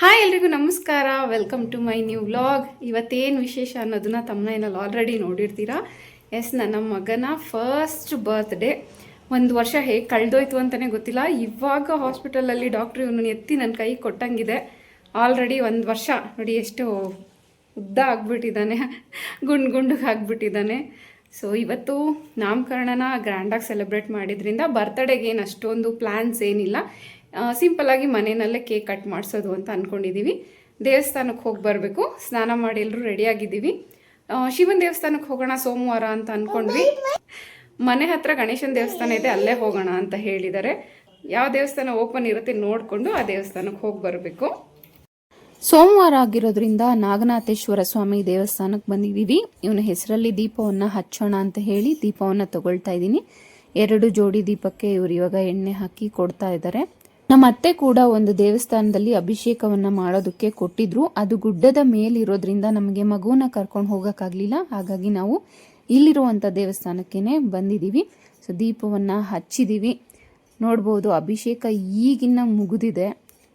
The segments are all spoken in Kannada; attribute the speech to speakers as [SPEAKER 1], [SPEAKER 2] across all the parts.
[SPEAKER 1] ಹಾಯ್ ಎಲ್ರಿಗೂ ನಮಸ್ಕಾರ. Welcome to my new vlog ಇವತ್ತೇನು ವಿಶೇಷ ಅನ್ನೋದನ್ನ ತಮ್ಮನಲ್ಲಿ ಆಲ್ರೆಡಿ ನೋಡಿರ್ತೀರಾ? ಎಸ್ ನನ್ನ ಮಗನ ಫಸ್ಟ್ ಬರ್ತ್ಡೇ ಒಂದು ವರ್ಷ ಹೇಗೆ ಕಳೆದೋಯ್ತು ಅಂತಲೇ ಗೊತ್ತಿಲ್ಲ. ಇವಾಗ ಹಾಸ್ಪಿಟಲಲ್ಲಿ ಡಾಕ್ಟ್ರು ಇವನು ಎತ್ತಿ ನನ್ನ ಕೈ ಕೊಟ್ಟಂಗಿದೆ. ಆಲ್ರೆಡಿ ಒಂದು ವರ್ಷ. ನೋಡಿ, ಎಷ್ಟು ಉದ್ದ ಆಗ್ಬಿಟ್ಟಿದ್ದಾನೆ. ಗುಂಡು ಗುಂಡಗೆ ಆಗಿಬಿಟ್ಟಿದ್ದಾನೆ. ಸೊ ಇವತ್ತು ನಾಮಕರಣನ ಗ್ರ್ಯಾಂಡಾಗಿ ಸೆಲೆಬ್ರೇಟ್ ಮಾಡಿದ್ರಿಂದ ಬರ್ತ್ಡೇಗೆ ಏನು ಅಷ್ಟೊಂದು ಪ್ಲ್ಯಾನ್ಸ್ ಏನಿಲ್ಲ. ಸಿಂಪಲ್ಲಾಗಿ ಮನೆಯಲ್ಲೇ ಕೇಕ್ ಕಟ್ ಮಾಡಿಸೋದು ಅಂತ ಅಂದ್ಕೊಂಡಿದ್ದೀವಿ ದೇವಸ್ಥಾನಕ್ಕೆ ಹೋಗಿ ಬರಬೇಕು. ಸ್ನಾನ ಮಾಡಿ ಎಲ್ಲರೂ ರೆಡಿಯಾಗಿದ್ದೀವಿ ಶಿವನ ದೇವಸ್ಥಾನಕ್ಕೆ ಹೋಗೋಣ ಸೋಮವಾರ ಅಂತ ಅಂದ್ಕೊಂಡ್ವಿ ಮನೆ ಹತ್ರ ಗಣೇಶನ ದೇವಸ್ಥಾನ ಇದೆ, ಅಲ್ಲೇ ಹೋಗೋಣ ಅಂತ ಹೇಳಿದ್ದಾರೆ. ಯಾವ ದೇವಸ್ಥಾನ ಓಪನ್ ಇರುತ್ತೆ ನೋಡಿಕೊಂಡು ಆ ದೇವಸ್ಥಾನಕ್ಕೆ ಹೋಗಿ ಬರಬೇಕು.
[SPEAKER 2] ಸೋಮವಾರ ಆಗಿರೋದ್ರಿಂದ ನಾಗನಾಥೇಶ್ವರ ಸ್ವಾಮಿ ದೇವಸ್ಥಾನಕ್ಕೆ ಬಂದಿದ್ದೀವಿ ಇವನ ಹೆಸರಲ್ಲಿ ದೀಪವನ್ನು ಹಚ್ಚೋಣ ಅಂತ ಹೇಳಿ ದೀಪವನ್ನು ತಗೊಳ್ತಾ ಇದ್ದೀನಿ. ಎರಡು ಜೋಡಿ ದೀಪಕ್ಕೆ ಇವರು ಇವಾಗ ಎಣ್ಣೆ ಹಾಕಿ ಕೊಡ್ತಾ ಇದ್ದಾರೆ. ನಮ್ಮ ಅತ್ತೆ ಕೂಡ ಒಂದು ದೇವಸ್ಥಾನದಲ್ಲಿ ಅಭಿಷೇಕವನ್ನ ಮಾಡೋದಕ್ಕೆ ಕೊಟ್ಟಿದ್ರು. ಅದು ಗುಡ್ಡದ ಮೇಲಿರೋದ್ರಿಂದ ನಮಗೆ ಮಗುವನ್ನ ಕರ್ಕೊಂಡು ಹೋಗೋಕ್ಕಾಗಲಿಲ್ಲ. ಹಾಗಾಗಿ ನಾವು ಇಲ್ಲಿರುವಂತ ದೇವಸ್ಥಾನಕ್ಕೇನೆ ಬಂದಿದ್ದೀವಿ ಸೊ, ದೀಪವನ್ನ ಹಚ್ಚಿದೀವಿ. ನೋಡ್ಬೋದು, ಅಭಿಷೇಕ ಈಗಿನ್ನ ಮುಗಿದಿದೆ.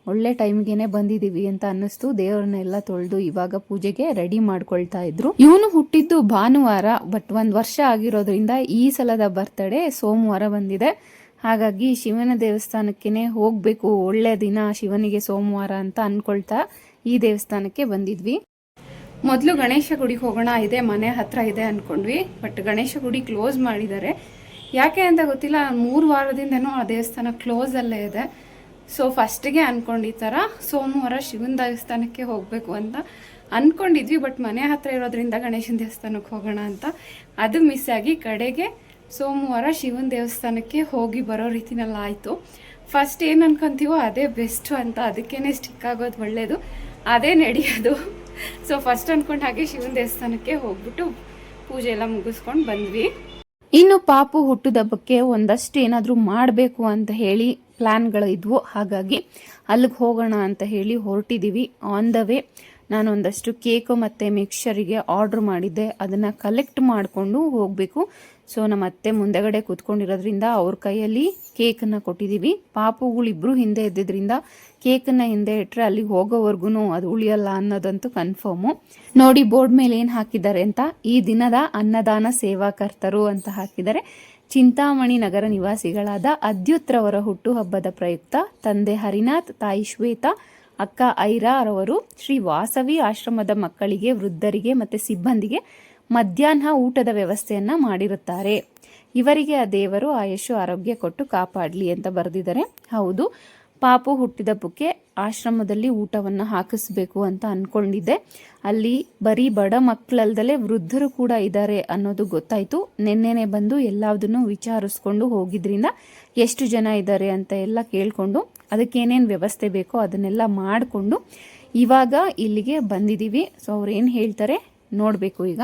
[SPEAKER 2] ಒಳ್ಳೆ ಟೈಮ್ಗೆನೆ ಬಂದಿದೀವಿ ಅಂತ ಅನ್ನಿಸ್ತು. ದೇವರನ್ನೆಲ್ಲ ತೊಳೆದು ಇವಾಗ ಪೂಜೆಗೆ ರೆಡಿ ಮಾಡ್ಕೊಳ್ತಾ ಇದ್ರು. ಇವನು ಹುಟ್ಟಿದ್ದು ಭಾನುವಾರ, ಬಟ್ ಒಂದು ವರ್ಷ ಆಗಿರೋದ್ರಿಂದ ಈ ಸಲದ ಬರ್ತಡೇ ಸೋಮವಾರ ಬಂದಿದೆ. ಹಾಗಾಗಿ ಶಿವನ ದೇವಸ್ಥಾನಕ್ಕೇನೆ ಹೋಗ್ಬೇಕು. ಒಳ್ಳೆ ದಿನ ಶಿವನಿಗೆ ಸೋಮವಾರ ಅಂತ ಅಂದ್ಕೊಳ್ತಾ ಈ ದೇವಸ್ಥಾನಕ್ಕೆ ಬಂದಿದ್ವಿ.
[SPEAKER 1] ಮೊದಲು ಗಣೇಶ ಗುಡಿಗೆ ಹೋಗೋಣ, ಇದೆ ಮನೆ ಹತ್ರ ಇದೆ ಅಂದ್ಕೊಂಡ್ವಿ ಬಟ್ ಗಣೇಶ ಗುಡಿ ಕ್ಲೋಸ್ ಮಾಡಿದ್ದಾರೆ. ಯಾಕೆ ಅಂತ ಗೊತ್ತಿಲ್ಲ, ಮೂರು ವಾರದಿಂದನೂ ಆ ದೇವಸ್ಥಾನ ಕ್ಲೋಸ್ ಅಲ್ಲೇ ಇದೆ. ಸೊ, ಫಸ್ಟಿಗೆ ಅನ್ಕೊಂಡು ಈ ಥರ ಸೋಮವಾರ ಶಿವನ ದೇವಸ್ಥಾನಕ್ಕೆ ಹೋಗಬೇಕು ಅಂತ ಅಂದ್ಕೊಂಡಿದ್ವಿ ಬಟ್ ಮನೆ ಹತ್ರ ಇರೋದ್ರಿಂದ ಗಣೇಶನ ದೇವಸ್ಥಾನಕ್ಕೆ ಹೋಗೋಣ ಅಂತ ಅದು ಮಿಸ್ ಆಗಿ ಕಡೆಗೆ ಸೋಮವಾರ ಶಿವನ ದೇವಸ್ಥಾನಕ್ಕೆ ಹೋಗಿ ಬರೋ ರೀತಿನಲ್ಲಿ ಆಯಿತು ಫಸ್ಟ್ ಏನು ಅನ್ಕೊಂತೀವೋ ಅದೇ ಬೆಸ್ಟು ಅಂತ ಅದಕ್ಕೇ ಸ್ಟಿಕ್ ಆಗೋದು ಒಳ್ಳೆಯದು ಅದೇ ನಡೆಯೋದು. ಸೊ ಫಸ್ಟ್ ಅನ್ಕೊಂಡು ಹಾಗೆ ಶಿವನ ದೇವಸ್ಥಾನಕ್ಕೆ ಹೋಗ್ಬಿಟ್ಟು ಪೂಜೆ ಎಲ್ಲ ಮುಗಿಸ್ಕೊಂಡು ಬಂದ್ವಿ.
[SPEAKER 2] ಇನ್ನು ಪಾಪು ಹುಟ್ಟಿದಬ್ಬಕ್ಕೆ ಒಂದಷ್ಟು ಏನಾದರೂ ಮಾಡಬೇಕು ಅಂತ ಹೇಳಿ ಪ್ಲ್ಯಾನ್ಗಳು ಇದ್ವು. ಹಾಗಾಗಿ ಅಲ್ಲಿಗೆ ಹೋಗೋಣ ಅಂತ ಹೇಳಿ ಹೊರಟಿದ್ದೀವಿ ಆನ್ ದ ವೇ ನಾನು ಒಂದಷ್ಟು ಕೇಕು ಮತ್ತು ಮಿಕ್ಸ್ಚರಿಗೆ ಆರ್ಡ್ರ್ ಮಾಡಿದ್ದೆ. ಅದನ್ನು ಕಲೆಕ್ಟ್ ಮಾಡಿಕೊಂಡು ಹೋಗಬೇಕು. ಸೊ ನಮ್ಮ ಅತ್ತೆ ಮುಂದೆಗಡೆ ಕೂತ್ಕೊಂಡಿರೋದ್ರಿಂದ ಅವ್ರ ಕೈಯಲ್ಲಿ ಕೇಕನ್ನು ಕೊಟ್ಟಿದ್ದೀವಿ ಪಾಪುಗಳಿಬ್ರು ಹಿಂದೆ ಇದ್ದಿದ್ರಿಂದ ಕೇಕನ್ನು ಹಿಂದೆ ಇಟ್ಟರೆ ಅಲ್ಲಿಗೆ ಹೋಗೋವರೆಗೂ ಅದು ಉಳಿಯಲ್ಲ ಅನ್ನೋದಂತೂ ಕನ್ಫರ್ಮು ನೋಡಿ, ಬೋರ್ಡ್ ಮೇಲೆ ಏನು ಹಾಕಿದ್ದಾರೆ ಅಂತ? ಈ ದಿನದ ಅನ್ನದಾನ ಸೇವಾಕರ್ತರು ಅಂತ ಹಾಕಿದ್ದಾರೆ. ಚಿಂತಾಮಣಿ ನಗರ ನಿವಾಸಿಗಳಾದ ಅದ್ಯುತ್ರವರ ಹುಟ್ಟುಹಬ್ಬದ ಪ್ರಯುಕ್ತ ತಂದೆ ಹರಿನಾಥ್, ತಾಯಿ ಶ್ವೇತಾ, ಅಕ್ಕ ಐರಾ ರವರು ಶ್ರೀ ವಾಸವಿ ಆಶ್ರಮದ ಮಕ್ಕಳಿಗೆ, ವೃದ್ಧರಿಗೆ ಮತ್ತು ಸಿಬ್ಬಂದಿಗೆ ಮಧ್ಯಾಹ್ನ ಊಟದ ವ್ಯವಸ್ಥೆಯನ್ನ ಮಾಡಿರುತ್ತಾರೆ. ಇವರಿಗೆ ಆ ದೇವರು ಆಯುಷು ಆರೋಗ್ಯ ಕೊಟ್ಟು ಕಾಪಾಡಲಿ ಅಂತ ಬರೆದಿದ್ದಾರೆ. ಹೌದು, ಪಾಪು ಹುಟ್ಟಿದಬ್ಬಕ್ಕೆ ಆಶ್ರಮದಲ್ಲಿ ಊಟವನ್ನು ಹಾಕಿಸ್ಬೇಕು ಅಂತ ಅನ್ಕೊಂಡಿದ್ದೆ. ಅಲ್ಲಿ ಬರೀ ಬಡ ಮಕ್ಕಳಲ್ದಲೇ ವೃದ್ಧರು ಕೂಡ ಇದ್ದಾರೆ ಅನ್ನೋದು ಗೊತ್ತಾಯಿತು. ನಿನ್ನೆನೆ ಬಂದು ಎಲ್ಲದನ್ನು ವಿಚಾರಿಸ್ಕೊಂಡು ಹೋಗಿದ್ರಿಂದ ಎಷ್ಟು ಜನ ಇದ್ದಾರೆ ಅಂತ ಎಲ್ಲ ಕೇಳ್ಕೊಂಡು ಅದಕ್ಕೇನೇನು ವ್ಯವಸ್ಥೆ ಬೇಕೋ ಅದನ್ನೆಲ್ಲ ಮಾಡಿಕೊಂಡು ಇವಾಗ ಇಲ್ಲಿಗೆ ಬಂದಿದ್ದೀವಿ. ಸೊ ಅವ್ರು ಏನು ಹೇಳ್ತಾರೆ? ನೋಡಬೇಕು ಈಗ.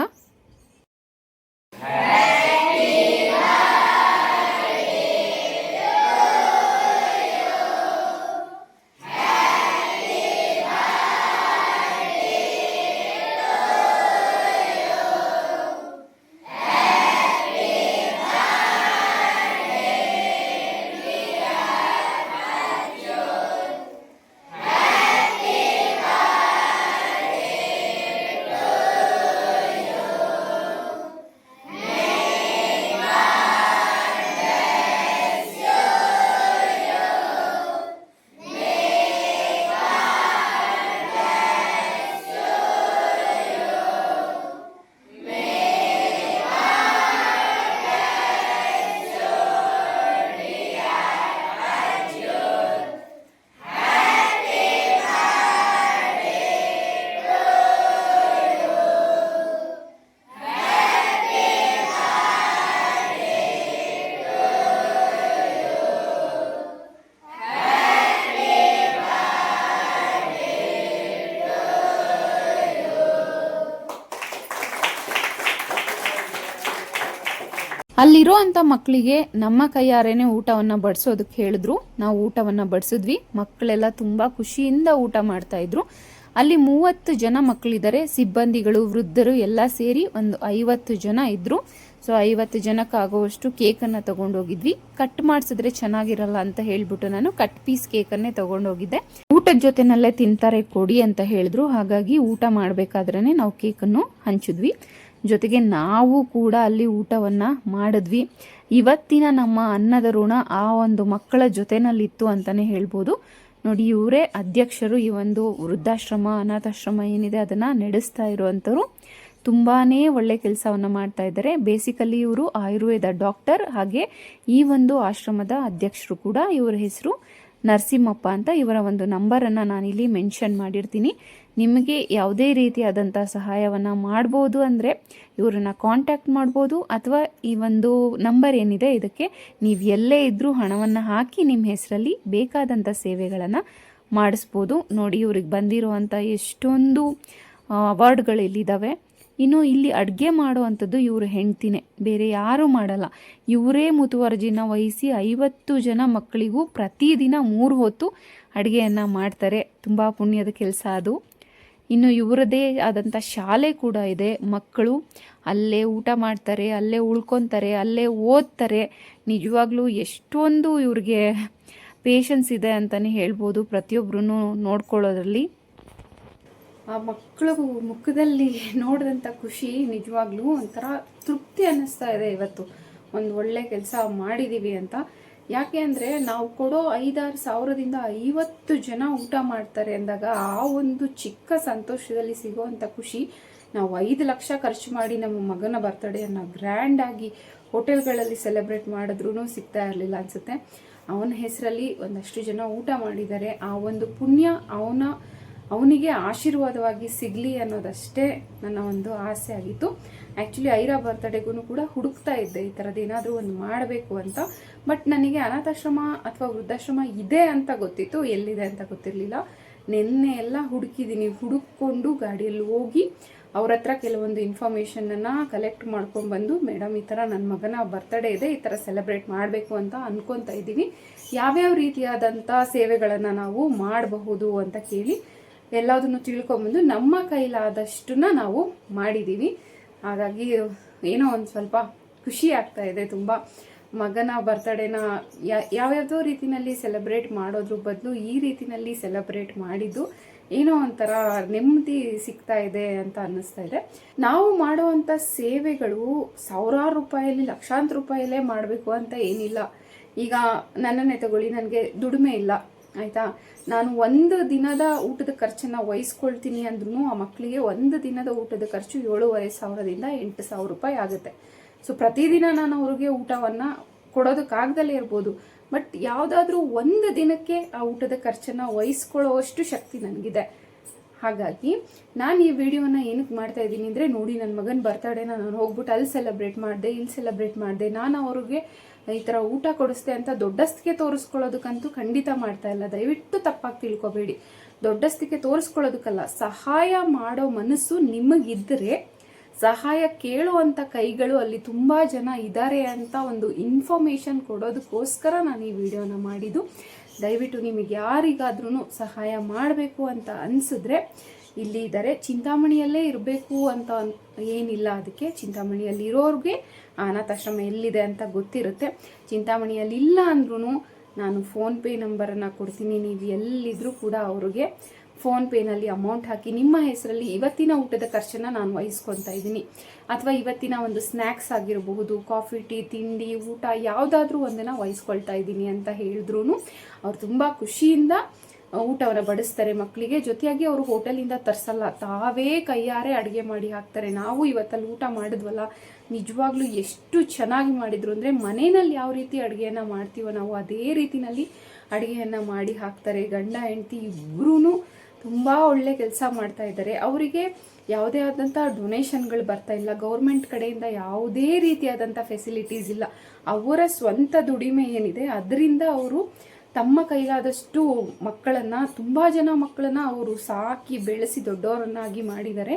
[SPEAKER 2] ಅಲ್ಲಿರೋ ಅಂತ ಮಕ್ಕಳಿಗೆ ನಮ್ಮ ಕೈಯಾರೇನೆ ಊಟವನ್ನ ಬಡಿಸೋದಕ್ಕೆ ಹೇಳಿದ್ರು. ನಾವು ಊಟವನ್ನ ಬಡಿಸಿದ್ವಿ. ಮಕ್ಕಳೆಲ್ಲ ತುಂಬಾ ಖುಷಿಯಿಂದ ಊಟ ಮಾಡ್ತಾ ಇದ್ರು. ಅಲ್ಲಿ ಮೂವತ್ತು ಜನ ಮಕ್ಕಳಿದ್ದಾರೆ. ಸಿಬ್ಬಂದಿಗಳು, ವೃದ್ಧರು ಎಲ್ಲ ಸೇರಿ ಒಂದು ಐವತ್ತು ಜನ ಇದ್ದರು ಸೊ, ಐವತ್ತು ಜನಕ್ಕಾಗುವಷ್ಟು ಕೇಕನ್ನು ತಗೊಂಡೋಗಿದ್ವಿ. ಕಟ್ ಮಾಡಿಸಿದ್ರೆ ಚೆನ್ನಾಗಿರಲ್ಲ ಅಂತ ಹೇಳ್ಬಿಟ್ಟು ನಾನು ಕಟ್ ಪೀಸ್ ಕೇಕನ್ನೇ ತಗೊಂಡೋಗಿದ್ದೆ. ಊಟ
[SPEAKER 3] ಊಟದ ಜೊತೆನಲ್ಲೇ ತಿಂತಾರೆ ಕೊಡಿ ಅಂತ ಹೇಳಿದ್ರು. ಹಾಗಾಗಿ ಊಟ ಮಾಡಬೇಕಾದ್ರೆ ನಾವು ಕೇಕನ್ನು ಹಂಚಿದ್ವಿ. ಜೊತೆಗೆ ನಾವು ಕೂಡ ಅಲ್ಲಿ ಊಟವನ್ನ ಮಾಡಿದ್ವಿ. ಇವತ್ತಿನ ನಮ್ಮ ಅನ್ನದ ಋಣ ಆ ಒಂದು ಮಕ್ಕಳ ಜೊತೆನಲ್ಲಿತ್ತು ಅಂತಾನೆ ಹೇಳ್ಬೋದು. ನೋಡಿ, ಇವರೇ ಅಧ್ಯಕ್ಷರು ಈ ಒಂದು ವೃದ್ಧಾಶ್ರಮ, ಅನಾಥಾಶ್ರಮ ಏನಿದೆ ಅದನ್ನ ನಡೆಸ್ತಾ ಇರುವಂತರು ತುಂಬಾನೇ ಒಳ್ಳೆ ಕೆಲಸವನ್ನ ಮಾಡ್ತಾ ಇದ್ದಾರೆ. ಬೇಸಿಕಲಿ ಇವರು ಆಯುರ್ವೇದ ಡಾಕ್ಟರ್, ಹಾಗೆ ಈ ಒಂದು ಆಶ್ರಮದ ಅಧ್ಯಕ್ಷರು ಕೂಡ ಇವರ ಹೆಸರು ನರಸಿಂಹಪ್ಪ ಅಂತ ಇವರ ಒಂದು ನಂಬರನ್ನು ನಾನಿಲ್ಲಿ ಮೆನ್ಷನ್ ಮಾಡಿರ್ತೀನಿ. ನಿಮಗೆ ಯಾವುದೇ ರೀತಿಯಾದಂಥ ಸಹಾಯವನ್ನು ಮಾಡ್ಬೋದು ಅಂದರೆ ಇವರನ್ನ ಕಾಂಟ್ಯಾಕ್ಟ್ ಮಾಡ್ಬೋದು ಅಥವಾ ಈ ಒಂದು ನಂಬರ್ ಏನಿದೆ ಇದಕ್ಕೆ ನೀವು ಎಲ್ಲೇ ಇದ್ದರೂ ಹಣವನ್ನು ಹಾಕಿ ನಿಮ್ಮ ಹೆಸರಲ್ಲಿ ಬೇಕಾದಂಥ ಸೇವೆಗಳನ್ನು ಮಾಡಿಸ್ಬೋದು. ನೋಡಿ, ಇವ್ರಿಗೆ ಬಂದಿರುವಂಥ ಎಷ್ಟೊಂದು ಅವಾರ್ಡ್ಗಳು ಇಲ್ಲಿದ್ದಾವೆ. ಇನ್ನು ಇಲ್ಲಿ ಅಡುಗೆ ಮಾಡುವಂಥದ್ದು ಇವರು ಹೆಂಡ್ತಿನೇ, ಬೇರೆ ಯಾರೂ ಮಾಡಲ್ಲ. ಇವರೇ ಮುತುವರ್ಜಿನ ವಹಿಸಿ ಐವತ್ತು ಜನ ಮಕ್ಕಳಿಗೂ ಪ್ರತಿದಿನ ಮೂರು ಹೊತ್ತು ಅಡುಗೆಯನ್ನು ಮಾಡ್ತಾರೆ. ತುಂಬ ಪುಣ್ಯದ ಕೆಲಸ ಅದು. ಇನ್ನು ಇವರದೇ ಆದಂಥ ಶಾಲೆ ಕೂಡ ಇದೆ. ಮಕ್ಕಳು ಅಲ್ಲೇ ಊಟ ಮಾಡ್ತಾರೆ, ಅಲ್ಲೇ ಉಳ್ಕೊತಾರೆ, ಅಲ್ಲೇ ಓದ್ತಾರೆ. ನಿಜವಾಗ್ಲೂ ಎಷ್ಟೊಂದು ಇವ್ರಿಗೆ ಪೇಷನ್ಸ್ ಇದೆ ಅಂತಲೇ ಹೇಳ್ಬೋದು ಪ್ರತಿಯೊಬ್ಬರೂ ನೋಡ್ಕೊಳ್ಳೋದ್ರಲ್ಲಿ.
[SPEAKER 2] ಆ ಮಕ್ಕಳು ಮುಖದಲ್ಲಿ ನೋಡಿದಂಥ ಖುಷಿ ನಿಜವಾಗ್ಲೂ ಒಂಥರ ತೃಪ್ತಿ ಅನ್ನಿಸ್ತಾ ಇದೆ ಇವತ್ತು. ಒಂದು ಒಳ್ಳೆ ಕೆಲಸ ಮಾಡಿದ್ದೀವಿ ಅಂತ. ಯಾಕೆ ಅಂದರೆ ನಾವು ಕೊಡೋ ಐದಾರು ಸಾವಿರದಿಂದ ಐವತ್ತು ಜನ ಊಟ ಮಾಡ್ತಾರೆ ಅಂದಾಗ ಆ ಒಂದು ಚಿಕ್ಕ ಸಂತೋಷದಲ್ಲಿ ಸಿಗೋವಂಥ ಖುಷಿ. ನಾವು ಐದು ಲಕ್ಷ ಖರ್ಚು ಮಾಡಿ ನಮ್ಮ ಮಗನ ಬರ್ತ್ಡೇಯನ್ನು ಗ್ರ್ಯಾಂಡಾಗಿ ಹೋಟೆಲ್ಗಳಲ್ಲಿ ಸೆಲೆಬ್ರೇಟ್ ಮಾಡಿದ್ರೂ ಸಿಗ್ತಾ ಇರಲಿಲ್ಲ ಅನಿಸುತ್ತೆ. ಅವನ ಹೆಸರಲ್ಲಿ ಒಂದಷ್ಟು ಜನ ಊಟ ಮಾಡಿದ್ದಾರೆ. ಆ ಒಂದು ಪುಣ್ಯ ಅವನ, ಅವನಿಗೆ ಆಶೀರ್ವಾದವಾಗಿ ಸಿಗಲಿ ಅನ್ನೋದಷ್ಟೇ ನನ್ನ ಒಂದು ಆಸೆ ಆಗಿತ್ತು. ಆ್ಯಕ್ಚುಲಿ ಐರಾ ಬರ್ತ್ಡೇಗೂ ಕೂಡ ಹುಡುಕ್ತಾ ಇದ್ದೆ ಈ ಥರದ್ದು ಏನಾದರೂ ಒಂದು ಮಾಡಬೇಕು ಅಂತ. ಬಟ್ ನನಗೆ ಅನಾಥಾಶ್ರಮ ಅಥವಾ ವೃದ್ಧಾಶ್ರಮ ಇದೆ ಅಂತ ಗೊತ್ತಿತ್ತು. ಎಲ್ಲಿದೆ ಅಂತ ಗೊತ್ತಿರಲಿಲ್ಲ. ನಿನ್ನೆ ಎಲ್ಲ ಹುಡುಕಿದ್ದೀನಿ. ಹುಡುಕೊಂಡು ಗಾಡಿಯಲ್ಲಿ ಹೋಗಿ ಅವ್ರ ಹತ್ರ ಕೆಲವೊಂದು ಇನ್ಫಾರ್ಮೇಷನನ್ನು ಕಲೆಕ್ಟ್ ಮಾಡ್ಕೊಂಡು ಬಂದು, ಮೇಡಮ್, ಈ ಥರ ನನ್ನ ಮಗನ ಬರ್ತ್ಡೇ ಇದೆ. ಈ ಥರ ಸೆಲೆಬ್ರೇಟ್ ಮಾಡಬೇಕು ಅಂತ ಅನ್ಕೊತಾ ಇದ್ದೀವಿ ಯಾವ್ಯಾವ ರೀತಿಯಾದಂಥ ಸೇವೆಗಳನ್ನು ನಾವು ಮಾಡಬಹುದು ಅಂತ ಕೇಳಿ ಎಲ್ಲದನ್ನು ತಿಳ್ಕೊಂಬಂದು ನಮ್ಮ ಕೈಲಾದಷ್ಟನ್ನ ನಾವು ಮಾಡಿದ್ದೀವಿ ಹಾಗಾಗಿ ಏನೋ ಒಂದು ಸ್ವಲ್ಪ ಖುಷಿ ಆಗ್ತಾ ಇದೆ ತುಂಬ. ಮಗನ ಬರ್ತಡೇನ ಯಾವ್ಯಾವುದೋ ರೀತಿನಲ್ಲಿ ಸೆಲೆಬ್ರೇಟ್ ಮಾಡೋದ್ರ ಬದಲು ಈ ರೀತಿನಲ್ಲಿ ಸೆಲೆಬ್ರೇಟ್ ಮಾಡಿದ್ದು ಏನೋ ಒಂಥರ ನೆಮ್ಮದಿ ಸಿಗ್ತಾ ಇದೆ ಅಂತ ಅನ್ನಿಸ್ತಾ ಇದೆ. ನಾವು ಮಾಡುವಂಥ ಸೇವೆಗಳು ಸಾವಿರಾರು ರೂಪಾಯಲ್ಲಿ, ಲಕ್ಷಾಂತರ ರೂಪಾಯಲ್ಲೇ ಮಾಡಬೇಕು ಅಂತ ಏನಿಲ್ಲ. ಈಗ ನನ್ನನ್ನೇ ತಗೊಳ್ಳಿ, ನನಗೆ ದುಡಿಮೆ ಇಲ್ಲ. ಆಯಿತಾ? ನಾನು ಒಂದು ದಿನದ ಊಟದ ಖರ್ಚನ್ನು ವಹಿಸ್ಕೊಳ್ತೀನಿ ಅಂದ್ರೂ ಆ ಮಕ್ಕಳಿಗೆ ಒಂದು ದಿನದ ಊಟದ ಖರ್ಚು ಏಳೂವರೆ ಸಾವಿರದಿಂದ ಎಂಟು ಸಾವಿರ ರೂಪಾಯಿ ಆಗುತ್ತೆ. ಸೊ ಪ್ರತಿದಿನ ನಾನು ಅವ್ರಿಗೆ ಊಟವನ್ನು ಕೊಡೋದಕ್ಕಾಗ್ದಲೇ ಇರ್ಬೋದು. ಬಟ್ ಯಾವುದಾದ್ರೂ ಒಂದು ದಿನಕ್ಕೆ ಆ ಊಟದ ಖರ್ಚನ್ನು ವಹಿಸ್ಕೊಳ್ಳೋವಷ್ಟು ಶಕ್ತಿ ನನಗಿದೆ. ಹಾಗಾಗಿ ನಾನು ಈ ವಿಡಿಯೋನ ಏನಕ್ಕೆ ಮಾಡ್ತಾ ಇದ್ದೀನಿ ಅಂದರೆ ನೋಡಿ ನನ್ನ ಮಗನ ಬರ್ತಡೇನ ನಾನು ಹೋಗ್ಬಿಟ್ಟು ಅಲ್ಲಿ ಸೆಲೆಬ್ರೇಟ್ ಮಾಡಿದೆ, ಇಲ್ಲಿ ಸೆಲೆಬ್ರೇಟ್ ಮಾಡಿದೆ. ನಾನು ಅವ್ರಿಗೆ ಈ ಥರ ಊಟ ಕೊಡಿಸ್ದೆ ಅಂತ ದೊಡ್ಡಸ್ತಿಗೆ ತೋರಿಸ್ಕೊಳ್ಳೋದಕ್ಕಂತೂ ಖಂಡಿತ ಮಾಡ್ತಾ ಇಲ್ಲ. ದಯವಿಟ್ಟು ತಪ್ಪಾಗಿ ತಿಳ್ಕೊಬೇಡಿ. ದೊಡ್ಡಸ್ತಿಗೆ ತೋರಿಸ್ಕೊಳ್ಳೋದಕ್ಕಲ್ಲ, ಸಹಾಯ ಮಾಡೋ ಮನಸ್ಸು ನಿಮಗಿದ್ದರೆ ಸಹಾಯ ಕೇಳುವಂಥ ಕೈಗಳು ಅಲ್ಲಿ ತುಂಬ ಜನ ಇದ್ದಾರೆ ಅಂತ ಒಂದು ಇನ್ಫಾರ್ಮೇಷನ್ ಕೊಡೋದಕ್ಕೋಸ್ಕರ ನಾನು ಈ ವಿಡಿಯೋನ ಮಾಡಿದ್ದು. ದಯವಿಟ್ಟು ನಿಮಗೆ ಯಾರಿಗಾದ್ರೂ ಸಹಾಯ ಮಾಡಬೇಕು ಅಂತ ಅನಿಸಿದ್ರೆ ಇಲ್ಲಿ ಇದ್ದಾರೆ ಚಿಂತಾಮಣಿಯಲ್ಲೇ ಇರಬೇಕು ಅಂತ ಏನಿಲ್ಲ ಅದಕ್ಕೆ, ಚಿಂತಾಮಣಿಯಲ್ಲಿ ಇರೋರಿಗೆ ಅನಾಥಾಶ್ರಮ ಎಲ್ಲಿದೆ ಅಂತ ಗೊತ್ತಿರುತ್ತೆ. ಚಿಂತಾಮಣಿಯಲ್ಲಿ ಇಲ್ಲ ಅಂದ್ರೂ ನಾನು ಫೋನ್ಪೇ ನಂಬರನ್ನು ಕೊಡ್ತೀನಿ, ನೀವು ಎಲ್ಲಿದ್ರೂ ಕೂಡ ಅವ್ರಿಗೆ ಫೋನ್ಪೇನಲ್ಲಿ ಅಮೌಂಟ್ ಹಾಕಿ ನಿಮ್ಮ ಹೆಸರಲ್ಲಿ ಇವತ್ತಿನ ಊಟದ ಖರ್ಚನ್ನು ನಾನು ವಹಿಸ್ಕೊತಾ ಇದ್ದೀನಿ. ಅಥವಾ ಇವತ್ತಿನ ಒಂದು ಸ್ನ್ಯಾಕ್ಸ್ ಆಗಿರಬಹುದು, ಕಾಫಿ, ಟೀ, ತಿಂಡಿ, ಊಟ, ಯಾವುದಾದ್ರೂ ಒಂದನ್ನು ವಹಿಸ್ಕೊಳ್ತಾ ಇದ್ದೀನಿ ಅಂತ ಹೇಳಿದ್ರು ಅವ್ರು ತುಂಬ ಖುಷಿಯಿಂದ ಊಟವನ್ನು ಬಡಿಸ್ತಾರೆ ಮಕ್ಕಳಿಗೆ ಜೊತೆಯಾಗಿ ಅವರು ಹೋಟೆಲಿಂದ ತರಿಸಲ್ಲ, ತಾವೇ ಕೈಯಾರೆ ಅಡುಗೆ ಮಾಡಿ ಹಾಕ್ತಾರೆ. ನಾವು ಇವತ್ತಲ್ಲಿ ಊಟ ಮಾಡಿದ್ವಲ್ಲ, ನಿಜವಾಗ್ಲೂ ಎಷ್ಟು ಚೆನ್ನಾಗಿ ಮಾಡಿದ್ರು ಅಂದರೆ ಮನೆಯಲ್ಲಿ ಯಾವ ರೀತಿ ಅಡುಗೆಯನ್ನು ಮಾಡ್ತೀವೋ ನಾವು ಅದೇ ರೀತಿಯಲ್ಲಿ ಅಡುಗೆಯನ್ನು ಮಾಡಿ ಹಾಕ್ತಾರೆ. ಗಂಡ, ಹೆಂಡತಿ ಇಬ್ಬರೂ ತುಂಬ ಒಳ್ಳೆ ಕೆಲಸ ಮಾಡ್ತಾ ಇದ್ದಾರೆ. ಅವರಿಗೆ ಯಾವುದೇ ಆದಂಥ ಡೊನೇಷನ್ಗಳು ಬರ್ತಾ ಇಲ್ಲ. ಗೌರ್ಮೆಂಟ್ ಕಡೆಯಿಂದ ಯಾವುದೇ ರೀತಿಯಾದಂಥ ಫೆಸಿಲಿಟೀಸ್ ಇಲ್ಲ. ಅವರ ಸ್ವಂತ ದುಡಿಮೆ ಏನಿದೆ, ಅದರಿಂದ ಅವರು ತಮ್ಮ ಕೈಲಾದಷ್ಟು ಮಕ್ಕಳನ್ನ, ತುಂಬ ಜನ ಮಕ್ಕಳನ್ನ ಅವರು ಸಾಕಿ ಬೆಳೆಸಿ ದೊಡ್ಡವರನ್ನಾಗಿ ಮಾಡಿದ್ದಾರೆ.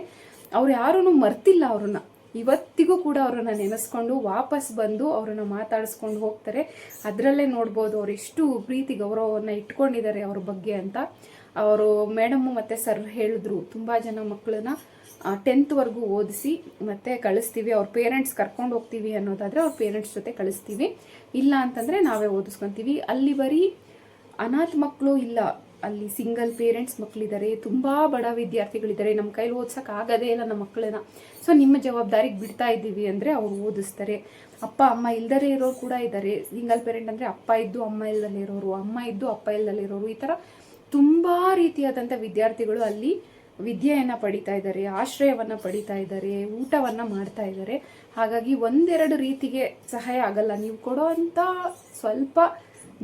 [SPEAKER 2] ಅವ್ರು ಯಾರೂ ಮರ್ತಿಲ್ಲ ಅವ್ರನ್ನ. ಇವತ್ತಿಗೂ ಕೂಡ ಅವರನ್ನ ನೆನೆಸ್ಕೊಂಡು ವಾಪಸ್ ಬಂದು ಅವರನ್ನ ಮಾತಾಡಿಸ್ಕೊಂಡು ಹೋಗ್ತಾರೆ. ಅದರಲ್ಲೇ ನೋಡ್ಬೋದು ಅವ್ರು ಎಷ್ಟು ಪ್ರೀತಿ ಗೌರವವನ್ನು ಇಟ್ಕೊಂಡಿದ್ದಾರೆ ಅವ್ರ ಬಗ್ಗೆ ಅಂತ. ಅವರು ಮೇಡಮ್ಮು ಮತ್ತು ಸರ್ ಹೇಳಿದ್ರು, ತುಂಬ ಜನ ಮಕ್ಕಳನ್ನ ಟೆಂತ್ವರೆಗೂ ಓದಿಸಿ ಮತ್ತೆ ಕಳಿಸ್ತೀವಿ, ಅವ್ರ ಪೇರೆಂಟ್ಸ್ ಕರ್ಕೊಂಡು ಹೋಗ್ತೀವಿ ಅನ್ನೋದಾದರೆ ಅವ್ರ ಪೇರೆಂಟ್ಸ್ ಜೊತೆ ಕಳಿಸ್ತೀವಿ. ಇಲ್ಲ ಅಂತಂದರೆ ನಾವೇ ಓದಿಸ್ಕೊತೀವಿ. ಅಲ್ಲಿ ಬರೀ ಅನಾಥ ಮಕ್ಕಳು ಇಲ್ಲ, ಅಲ್ಲಿ ಸಿಂಗಲ್ ಪೇರೆಂಟ್ಸ್ ಮಕ್ಕಳಿದ್ದಾರೆ ತುಂಬ ಬಡ ವಿದ್ಯಾರ್ಥಿಗಳಿದ್ದಾರೆ ನಮ್ಮ ಕೈಲಿ ಓದ್ಸಕ್ಕೆ ಆಗದೇ ಇಲ್ಲ ನಮ್ಮ ಮಕ್ಕಳನ್ನ ಸೊ ನಿಮ್ಮ ಜವಾಬ್ದಾರಿಗೆ ಬಿಡ್ತಾ ಇದ್ದೀವಿ ಅಂದರೆ ಅವ್ರು ಓದಿಸ್ತಾರೆ. ಅಪ್ಪ, ಅಮ್ಮ ಇಲ್ದಲೇ ಇರೋರು ಕೂಡ ಇದ್ದಾರೆ ಸಿಂಗಲ್ ಪೇರೆಂಟ್ ಅಂದರೆ ಅಪ್ಪ ಇದ್ದು ಅಮ್ಮ ಇಲ್ದಲೇ ಇರೋರು, ಅಮ್ಮ ಇದ್ದು ಅಪ್ಪ ಇಲ್ದಲೇ ಇರೋರು, ಈ ಥರ ತುಂಬ ರೀತಿಯಾದಂಥ ವಿದ್ಯಾರ್ಥಿಗಳು ಅಲ್ಲಿ ವಿದ್ಯೆಯನ್ನು ಪಡಿತಾ ಇದ್ದಾರೆ, ಆಶ್ರಯವನ್ನು ಪಡಿತಾ ಇದ್ದಾರೆ, ಊಟವನ್ನು ಮಾಡ್ತಾ ಇದ್ದಾರೆ. ಹಾಗಾಗಿ ಒಂದೆರಡು ರೀತಿಗೆ ಸಹಾಯ ಆಗಲ್ಲ. ನೀವು ಕೊಡೋವಂಥ ಸ್ವಲ್ಪ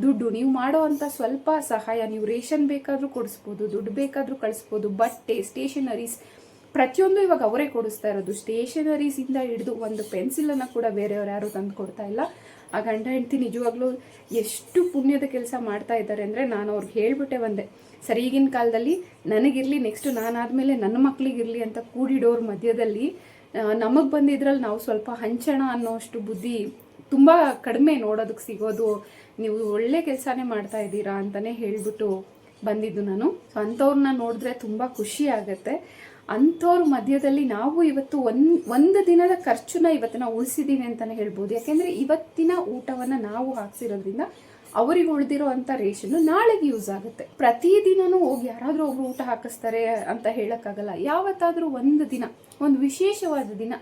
[SPEAKER 2] ದುಡ್ಡು, ನೀವು ಮಾಡೋವಂಥ ಸ್ವಲ್ಪ ಸಹಾಯ, ನೀವು ರೇಷನ್ ಬೇಕಾದರೂ ಕೊಡಿಸ್ಬೋದು, ದುಡ್ಡು ಬೇಕಾದರೂ ಕಳಿಸ್ಬೋದು, ಬಟ್ಟೆ, ಸ್ಟೇಷನರೀಸ್, ಪ್ರತಿಯೊಂದು ಇವಾಗ ಅವರೇ ಕೊಡಿಸ್ತಾ ಇರೋದು. ಸ್ಟೇಷನರೀಸಿಂದ ಹಿಡಿದು ಒಂದು ಪೆನ್ಸಿಲನ್ನು ಕೂಡ ಬೇರೆಯವ್ರು ಯಾರು ತಂದು ಕೊಡ್ತಾ ಇಲ್ಲ. ಆ ಗಂಡ ಹೆಂಡತಿ ನಿಜವಾಗ್ಲೂ ಎಷ್ಟು ಪುಣ್ಯದ ಕೆಲಸ ಮಾಡ್ತಾ ಇದ್ದಾರೆ ಅಂದರೆ ನಾನು ಅವ್ರಿಗೆ ಹೇಳ್ಬಿಟ್ಟೆ ಒಂದೆ. ಸರಿ, ಈಗಿನ ಕಾಲದಲ್ಲಿ ನನಗಿರಲಿ ನೆಕ್ಸ್ಟ್ ನಾನಾದಮೇಲೆ ನನ್ನ ಮಕ್ಕಳಿಗಿರಲಿ ಅಂತ ಕೂಡಿಡೋರ್ ಮಧ್ಯದಲ್ಲಿ ನಮಗೆ ಬಂದಿದ್ರಲ್ಲಿ ನಾವು ಸ್ವಲ್ಪ ಹಂಚಣ ಅನ್ನೋಷ್ಟು ಬುದ್ಧಿ ತುಂಬ ಕಡಿಮೆ ನೋಡೋದಕ್ಕೆ ಸಿಗೋದು. ನೀವು ಒಳ್ಳೆ ಕೆಲಸನೇ ಮಾಡ್ತಾ ಇದ್ದೀರಾ ಅಂತಲೇ ಹೇಳಿಬಿಟ್ಟು ಬಂದಿದ್ದು ನಾನು. ಸೊ ಅಂಥವ್ರನ್ನ ನೋಡಿದ್ರೆ ತುಂಬ ಖುಷಿ ಆಗುತ್ತೆ. ಅಂಥವ್ರ ಮಧ್ಯದಲ್ಲಿ ನಾವು ಇವತ್ತು ಒಂದು ಒಂದು ದಿನದ ಖರ್ಚನ್ನ ಇವತ್ತು ನಾವು ಉಳಿಸಿದ್ದೀವಿ ಅಂತಲೇ ಹೇಳ್ಬೋದು. ಯಾಕೆಂದರೆ ಇವತ್ತಿನ ಊಟವನ್ನು ನಾವು ಹಾಕ್ಸಿರೋದ್ರಿಂದ ಅವರಿಗೆ ಉಳಿದಿರೋ ಅಂಥ ರೇಷನ್ನು ನಾಳೆಗೆ ಯೂಸ್ ಆಗುತ್ತೆ. ಪ್ರತಿದಿನನೂ ಹೋಗಿ ಯಾರಾದರೂ ಒಬ್ರು ಊಟ ಹಾಕಿಸ್ತಾರೆ ಅಂತ ಹೇಳೋಕ್ಕಾಗಲ್ಲ. ಯಾವತ್ತಾದರೂ ಒಂದು ದಿನ, ಒಂದು ವಿಶೇಷವಾದ ದಿನ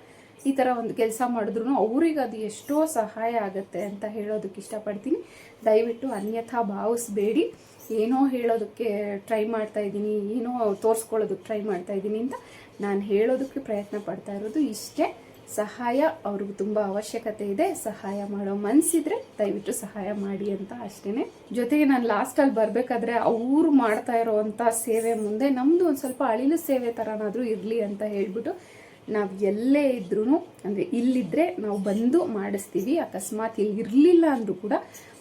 [SPEAKER 2] ಈ ಥರ ಒಂದು ಕೆಲಸ ಮಾಡಿದ್ರು ಅವ್ರಿಗೆ ಅದು ಎಷ್ಟೋ ಸಹಾಯ ಆಗುತ್ತೆ ಅಂತ ಹೇಳೋದಕ್ಕೆ ಇಷ್ಟಪಡ್ತೀನಿ. ದಯವಿಟ್ಟು ಅನ್ಯಥಾ ಭಾವಿಸ್ಬೇಡಿ. ಏನೋ ಹೇಳೋದಕ್ಕೆ ಟ್ರೈ ಮಾಡ್ತಾ ಇದ್ದೀನಿ, ಏನೋ ತೋರಿಸ್ಕೊಳ್ಳೋದಕ್ಕೆ ಟ್ರೈ ಮಾಡ್ತಾ ಇದ್ದೀನಿ ಅಂತ ನಾನು ಹೇಳೋದಕ್ಕೆ ಪ್ರಯತ್ನ ಪಡ್ತಾ ಇರೋದು. ಇಷ್ಟೇ ಸಹಾಯ ಅವ್ರಿಗೆ ತುಂಬ ಅವಶ್ಯಕತೆ ಇದೆ. ಸಹಾಯ ಮಾಡೋ ಮನಸ್ಸಿದ್ರೆ ದಯವಿಟ್ಟು ಸಹಾಯ ಮಾಡಿ ಅಂತ ಅಷ್ಟೇ ಜೊತೆಗೆ ನಾನು ಲಾಸ್ಟಲ್ಲಿ ಬರಬೇಕಾದ್ರೆ ಅವರು ಮಾಡ್ತಾ ಇರೋವಂಥ ಸೇವೆ ಮುಂದೆ ನಮ್ಮದು ಒಂದು ಸ್ವಲ್ಪ ಅಳಿಲು ಸೇವೆ ಥರನಾದರೂ ಇರಲಿ ಅಂತ ಹೇಳ್ಬಿಟ್ಟು ನಾವು ಎಲ್ಲೇ ಇದ್ರೂ ಅಂದರೆ ಇಲ್ಲಿದ್ದರೆ ನಾವು ಬಂದು ಮಾಡಿಸ್ತೀವಿ. ಅಕಸ್ಮಾತ್ ಇಲ್ಲಿ ಇರಲಿಲ್ಲ ಅಂದರೂ ಕೂಡ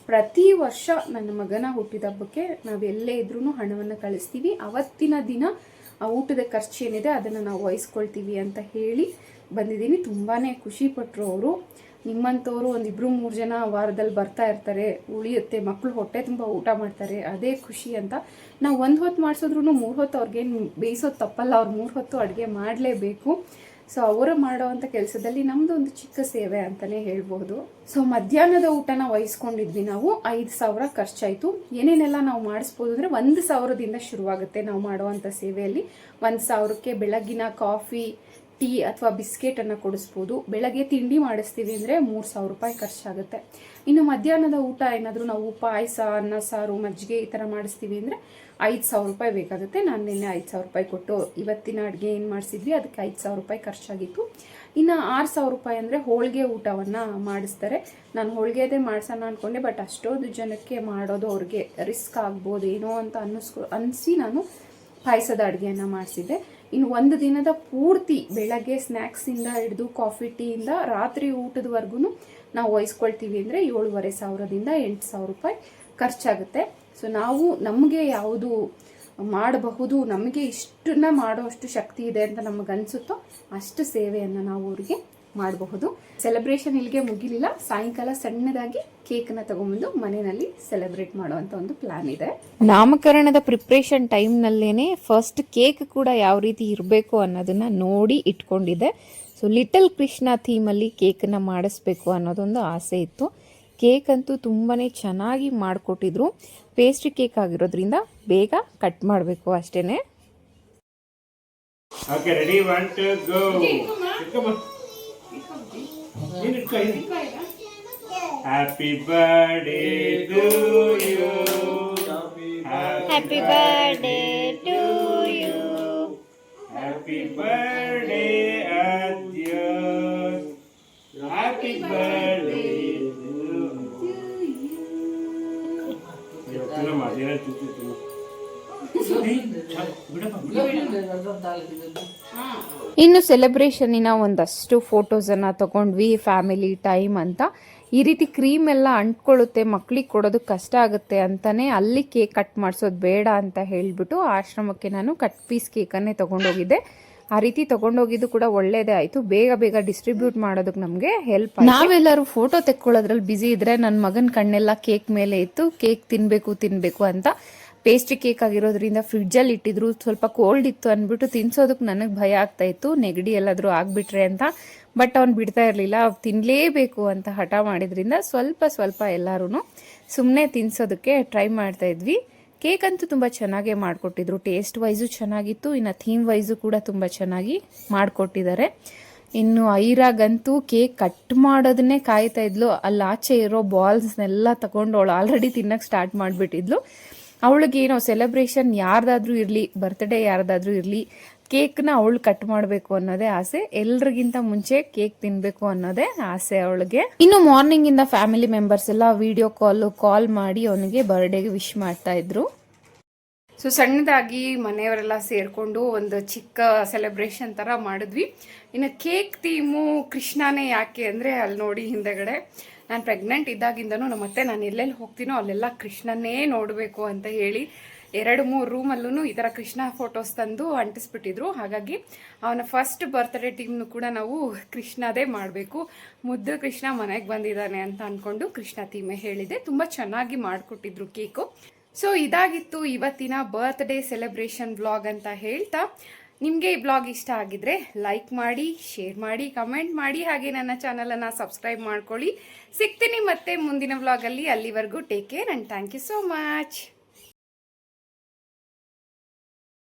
[SPEAKER 2] ಪ್ರತಿ ವರ್ಷ ನನ್ನ ಮಗನ ಹುಟ್ಟಿದ ಹಬ್ಬಕ್ಕೆ ನಾವು ಎಲ್ಲೇ ಇದ್ರೂ ಹಣವನ್ನು ಕಳಿಸ್ತೀವಿ. ಅವತ್ತಿನ ದಿನ ಆ ಊಟದ ಖರ್ಚು ಏನಿದೆ ಅದನ್ನು ನಾವು ವಹಿಸ್ಕೊಳ್ತೀವಿ ಅಂತ ಹೇಳಿ ಬಂದಿದ್ದೀನಿ. ತುಂಬಾ ಖುಷಿ ಪಟ್ಟರು ಅವರು. ನಿಮ್ಮಂಥವ್ರು ಒಂದು ಇಬ್ಬರು ಮೂರು ಜನ ವಾರದಲ್ಲಿ ಬರ್ತಾ ಇರ್ತಾರೆ. ಉಳಿಯುತ್ತೆ ಮಕ್ಕಳು ಹೊಟ್ಟೆ ತುಂಬ ಊಟ ಮಾಡ್ತಾರೆ. ಅದೇ ಖುಷಿ ಅಂತ. ನಾವು ಒಂದು ಹೊತ್ತು ಮಾಡಿಸಿದ್ರು ಮೂರು ಹೊತ್ತು ಅವ್ರಿಗೇನು ಬೇಯಿಸೋದು ತಪ್ಪಲ್ಲ. ಅವ್ರು ಮೂರು ಹೊತ್ತು ಅಡುಗೆ ಮಾಡಲೇಬೇಕು. ಸೊ ಅವರು ಮಾಡೋವಂಥ ಕೆಲಸದಲ್ಲಿ ನಮ್ಮದು ಒಂದು ಚಿಕ್ಕ ಸೇವೆ ಅಂತಲೇ ಹೇಳ್ಬೋದು. ಸೊ ಮಧ್ಯಾಹ್ನದ ಊಟನ ವಹಿಸ್ಕೊಂಡಿದ್ವಿ ನಾವು. ಐದು ಸಾವಿರ ಖರ್ಚಾಯಿತು. ಏನೇನೆಲ್ಲ ನಾವು ಮಾಡಿಸ್ಬೋದು ಅಂದರೆ ಒಂದು ಸಾವಿರದಿಂದ ಶುರುವಾಗುತ್ತೆ ನಾವು ಮಾಡುವಂಥ ಸೇವೆಯಲ್ಲಿ. ಒಂದು ಸಾವಿರಕ್ಕೆ ಬೆಳಗಿನ ಕಾಫಿ, ಟೀ ಅಥವಾ ಬಿಸ್ಕೆಟನ್ನು ಕೊಡಿಸ್ಬೋದು. ಬೆಳಗ್ಗೆ ತಿಂಡಿ ಮಾಡಿಸ್ತೀವಿ ಅಂದರೆ ಮೂರು ಸಾವಿರ ರೂಪಾಯಿ ಖರ್ಚಾಗುತ್ತೆ. ಇನ್ನು ಮಧ್ಯಾಹ್ನದ ಊಟ ಏನಾದರೂ ನಾವು ಪಾಯಸ, ಅನ್ನ, ಸಾರು, ಮಜ್ಜಿಗೆ ಈ ಥರ ಮಾಡಿಸ್ತೀವಿ ಅಂದರೆ ಐದು ಸಾವಿರ ರೂಪಾಯಿ ಬೇಕಾಗುತ್ತೆ. ನಾನು ನಿನ್ನೆ ಐದು ಸಾವಿರ ರೂಪಾಯಿ ಕೊಟ್ಟು ಇವತ್ತಿನ ಅಡುಗೆ ಏನು ಮಾಡಿಸಿದ್ವಿ? ಅದಕ್ಕೆ ಐದು ಸಾವಿರ ರೂಪಾಯಿ ಖರ್ಚಾಗಿತ್ತು. ಇನ್ನು ಆರು ಸಾವಿರ ರೂಪಾಯಿ ಅಂದರೆ ಹೋಳಿಗೆ ಊಟವನ್ನು ಮಾಡಿಸ್ತಾರೆ. ನಾನು ಹೋಳಿಗೆದೇ ಮಾಡಿಸೋಣ ಅಂದ್ಕೊಂಡೆ ಬಟ್ ಅಷ್ಟೊಂದು ಜನಕ್ಕೆ ಮಾಡೋದು ಅವ್ರಿಗೆ ರಿಸ್ಕ್ ಆಗ್ಬೋದು ಏನೋ ಅಂತ ಅನ್ನಿಸ್ಕೊ, ಅನಿಸಿ ನಾನು ಪಾಯಸದ ಅಡುಗೆಯನ್ನು ಮಾಡಿಸಿದ್ದೆ. ಇನ್ನು ಒಂದು ದಿನದ ಪೂರ್ತಿ ಬೆಳಗ್ಗೆ ಸ್ನ್ಯಾಕ್ಸಿಂದ ಹಿಡಿದು ಕಾಫಿ ಟೀಯಿಂದ ರಾತ್ರಿ ಊಟದವರೆಗೂ ನಾವು ವಹಿಸ್ಕೊಳ್ತೀವಿ ಅಂದರೆ ಏಳುವರೆ ಸಾವಿರದಿಂದ ಎಂಟು ಸಾವಿರ ರೂಪಾಯಿ ಖರ್ಚಾಗುತ್ತೆ. ಸೊ ನಾವು ನಮಗೆ ಯಾವುದು ಮಾಡಬಹುದು, ನಮಗೆ ಇಷ್ಟನ್ನ ಮಾಡುವಷ್ಟು ಶಕ್ತಿ ಇದೆ ಅಂತ ನಮಗೆ ಅನಿಸುತ್ತೋ ಅಷ್ಟು ಸೇವೆಯನ್ನು ನಾವು ಅವರಿಗೆ ಮಾಡಬಹುದು. ಸೆಲೆಬ್ರೇಷನ್ ಇಲ್ಲಿಗೆ ಮುಗಿಲಿಲ್ಲ. ಸಾಯಂಕಾಲ ಸಣ್ಣದಾಗಿ ಕೇಕ್ನ ತಗೊಂಡ್ಬಂದು ಮನೆಯಲ್ಲಿ ಸೆಲೆಬ್ರೇಟ್ ಮಾಡುವಂತ ಒಂದು ಪ್ಲಾನ್ ಇದೆ.
[SPEAKER 3] ನಾಮಕರಣದ ಪ್ರಿಪ್ರೇಷನ್ ಟೈಮ್ನಲ್ಲೇನೆ ಫಸ್ಟ್ ಕೇಕ್ ಕೂಡ ಯಾವ ರೀತಿ ಇರಬೇಕು ಅನ್ನೋದನ್ನ ನೋಡಿ ಇಟ್ಕೊಂಡಿದ್ದೆ. ಸೊ ಲಿಟಲ್ ಕೃಷ್ಣ ಥೀಮಲ್ಲಿ ಕೇಕನ್ನು ಮಾಡಿಸ್ಬೇಕು ಅನ್ನೋದೊಂದು ಆಸೆ ಇತ್ತು. ಕೇಕ್ ಅಂತೂ ತುಂಬಾ ಚೆನ್ನಾಗಿ ಮಾಡಿಕೊಟ್ಟಿದ್ರು. ಪೇಸ್ಟ್ರಿ ಕೇಕ್ ಆಗಿರೋದ್ರಿಂದ ಬೇಗ ಕಟ್ ಮಾಡಬೇಕು ಅಷ್ಟೇ
[SPEAKER 4] happy birthday to you happy birthday to you happy birthday
[SPEAKER 3] ಇನ್ನು ಸೆಲೆಬ್ರೇಷನ್ನಿನ ಒಂದಷ್ಟು ಫೋಟೋಸನ್ನು ತಗೊಂಡ್ವಿ ಫ್ಯಾಮಿಲಿ ಟೈಮ್ ಅಂತ. ಈ ರೀತಿ ಕ್ರೀಮ್ ಎಲ್ಲ ಅಂಟ್ಕೊಳ್ಳುತ್ತೆ, ಮಕ್ಳಿಗೆ ಕೊಡೋದು ಕಷ್ಟ ಆಗುತ್ತೆ ಅಂತಲೇ ಅಲ್ಲಿ ಕೇಕ್ ಕಟ್ ಮಾಡಿಸೋದು ಬೇಡ ಅಂತ ಹೇಳಿಬಿಟ್ಟು ಆಶ್ರಮಕ್ಕೆ ನಾನು ಕಟ್ ಪೀಸ್ ಕೇಕನ್ನೇ ತೊಗೊಂಡೋಗಿದ್ದೆ. ಆ ರೀತಿ ತಗೊಂಡೋಗಿದ್ದು ಕೂಡ ಒಳ್ಳೇದೇ ಆಯಿತು. ಬೇಗ ಬೇಗ ಡಿಸ್ಟ್ರಿಬ್ಯೂಟ್ ಮಾಡೋದಕ್ಕೆ ನಮಗೆ ಹೆಲ್ಪ್ ನಾವೆಲ್ಲರೂ ಫೋಟೋ ತೆಕ್ಕೊಳ್ಳೋದ್ರಲ್ಲಿ ಬ್ಯುಸಿ ಇದ್ರೆ ನನ್ನ ಮಗನ ಕಣ್ಣೆಲ್ಲ ಕೇಕ್ ಮೇಲೆ ಇತ್ತು. ಕೇಕ್ ತಿನ್ಬೇಕು ತಿನ್ಬೇಕು ಅಂತ. ಪೇಸ್ಟ್ರಿ ಕೇಕ್ ಆಗಿರೋದ್ರಿಂದ ಫ್ರಿಡ್ಜಲ್ಲಿ ಇಟ್ಟಿದ್ರು. ಸ್ವಲ್ಪ ಕೋಲ್ಡ್ ಇತ್ತು ಅಂದ್ಬಿಟ್ಟು ತಿನ್ಸೋದಕ್ಕೆ ನನಗೆ ಭಯ ಆಗ್ತಾ ಇತ್ತು. ನೆಗಡಿ ಎಲ್ಲಾದರೂ ಆಗಿಬಿಟ್ರೆ ಅಂತ. ಬಟ್ ಅವ್ನು ಬಿಡ್ತಾ ಇರಲಿಲ್ಲ. ತಿನ್ನಲೇಬೇಕು ಅಂತ ಹಠ ಮಾಡಿದ್ರಿಂದ ಸ್ವಲ್ಪ ಸ್ವಲ್ಪ ಎಲ್ಲರೂ ಸುಮ್ಮನೆ ತಿನ್ಸೋದಕ್ಕೆ ಟ್ರೈ ಮಾಡ್ತಾ ಇದ್ವಿ. ಕೇಕ್ ಅಂತೂ ತುಂಬ ಚೆನ್ನಾಗೇ ಮಾಡಿಕೊಟ್ಟಿದ್ರು. ಟೇಸ್ಟ್ ವೈಸು ಚೆನ್ನಾಗಿತ್ತು, ಇನ್ನು ಥೀಮ್ ವೈಸು ಕೂಡ ತುಂಬ ಚೆನ್ನಾಗಿ ಮಾಡಿಕೊಟ್ಟಿದ್ದಾರೆ. ಇನ್ನು ಐರಾಗಂತೂ ಕೇಕ್ ಕಟ್ ಮಾಡೋದನ್ನೇ ಕಾಯ್ತಾ ಇದ್ಲು. ಅಲ್ಲಿ ಆಚೆ ಇರೋ ಬಾಲ್ಸ್ನೆಲ್ಲ ತಗೊಂಡು ಅವಳು ಆಲ್ರೆಡಿ ತಿನ್ನಕ್ಕೆ ಸ್ಟಾರ್ಟ್ ಮಾಡಿಬಿಟ್ಟಿದ್ಲು. ಅವಳಿಗೆ ಏನೋ ಸೆಲೆಬ್ರೇಷನ್ ಯಾರ್ದಾದ್ರೂ ಇರಲಿ ಬರ್ತ್ಡೇ ಯಾರ್ದಾದ್ರೂ ಇರಲಿ ಕೇಕ್ನ ಅವಳು ಕಟ್ ಮಾಡಬೇಕು ಅನ್ನೋದೇ ಆಸೆ. ಎಲ್ರಿಗಿಂತ ಮುಂಚೆ ಕೇಕ್ ತಿನ್ನಬೇಕು ಅನ್ನೋದೇ ಆಸೆ ಅವಳಿಗೆ. ಇನ್ನು ಮಾರ್ನಿಂಗ್ ಇಂದ ಫ್ಯಾಮಿಲಿ ಮೆಂಬರ್ಸ್ ಎಲ್ಲ ವಿಡಿಯೋ ಕಾಲ್ ಕಾಲ್ ಮಾಡಿ ಅವನಿಗೆ ಬರ್ಡೇಗೆ ವಿಶ್ ಮಾಡ್ತಾ ಇದ್ರು.
[SPEAKER 2] ಸೊ ಸಣ್ಣದಾಗಿ ಮನೆಯವರೆಲ್ಲ ಸೇರಿಕೊಂಡು ಒಂದು ಚಿಕ್ಕ ಸೆಲೆಬ್ರೇಷನ್ ಥರ ಮಾಡಿದ್ವಿ. ಇನ್ನು ಕೇಕ್ ಥೀಮು ಕೃಷ್ಣನೇ ಯಾಕೆ ಅಂದರೆ ಅಲ್ಲಿ ನೋಡಿ ಹಿಂದೆಗಡೆ. ನಾನು ಪ್ರೆಗ್ನೆಂಟ್ ಇದ್ದಾಗಿಂದನೂ ನಮ್ಮ ಅತ್ತೆ ನಾನು ಎಲ್ಲೆಲ್ಲಿ ಹೋಗ್ತೀನೋ ಅಲ್ಲೆಲ್ಲ ಕೃಷ್ಣನೇ ನೋಡಬೇಕು ಅಂತ ಹೇಳಿ ಎರಡು ಮೂರು ರೂಮಲ್ಲೂ ಈ ಥರ ಕೃಷ್ಣ ಫೋಟೋಸ್ ತಂದು ಅಂಟಿಸ್ಬಿಟ್ಟಿದ್ರು. ಹಾಗಾಗಿ ಅವನ ಫಸ್ಟ್ ಬರ್ತ್ಡೇ ಟೀಮ್ನು ಕೂಡ ನಾವು ಕೃಷ್ಣದೇ ಮಾಡಬೇಕು. ಮುದ್ದು ಕೃಷ್ಣ ಮನೆಗೆ ಬಂದಿದ್ದಾನೆ ಅಂತ ಅಂದ್ಕೊಂಡು ಕೃಷ್ಣ ಥೀಮೇ ಹೇಳಿದೆ. ತುಂಬ ಚೆನ್ನಾಗಿ ಮಾಡಿಕೊಟ್ಟಿದ್ರು ಕೇಕು ಸೊ ಇದಾಗಿತ್ತು ಇವತ್ತಿನ ಬರ್ತ್ಡೇ ಸೆಲೆಬ್ರೇಷನ್ ಬ್ಲಾಗ್ ಅಂತ ಹೇಳ್ತಾ. ನಿಮಗೆ ಈ ಬ್ಲಾಗ್ ಇಷ್ಟ ಆಗಿದ್ರೆ ಲೈಕ್ ಮಾಡಿ ಶೇರ್ ಮಾಡಿ ಕಮೆಂಟ್ ಮಾಡಿ, ಹಾಗೆ ನನ್ನ ಚಾನಲನ್ನು ಸಬ್ಸ್ಕ್ರೈಬ್ ಮಾಡ್ಕೊಳ್ಳಿ. ಸಿಗ್ತೀನಿ ಮತ್ತೆ ಮುಂದಿನ ವ್ಲಾಗಲ್ಲಿ ಅಲ್ಲಿವರೆಗೂ take care and thank you so much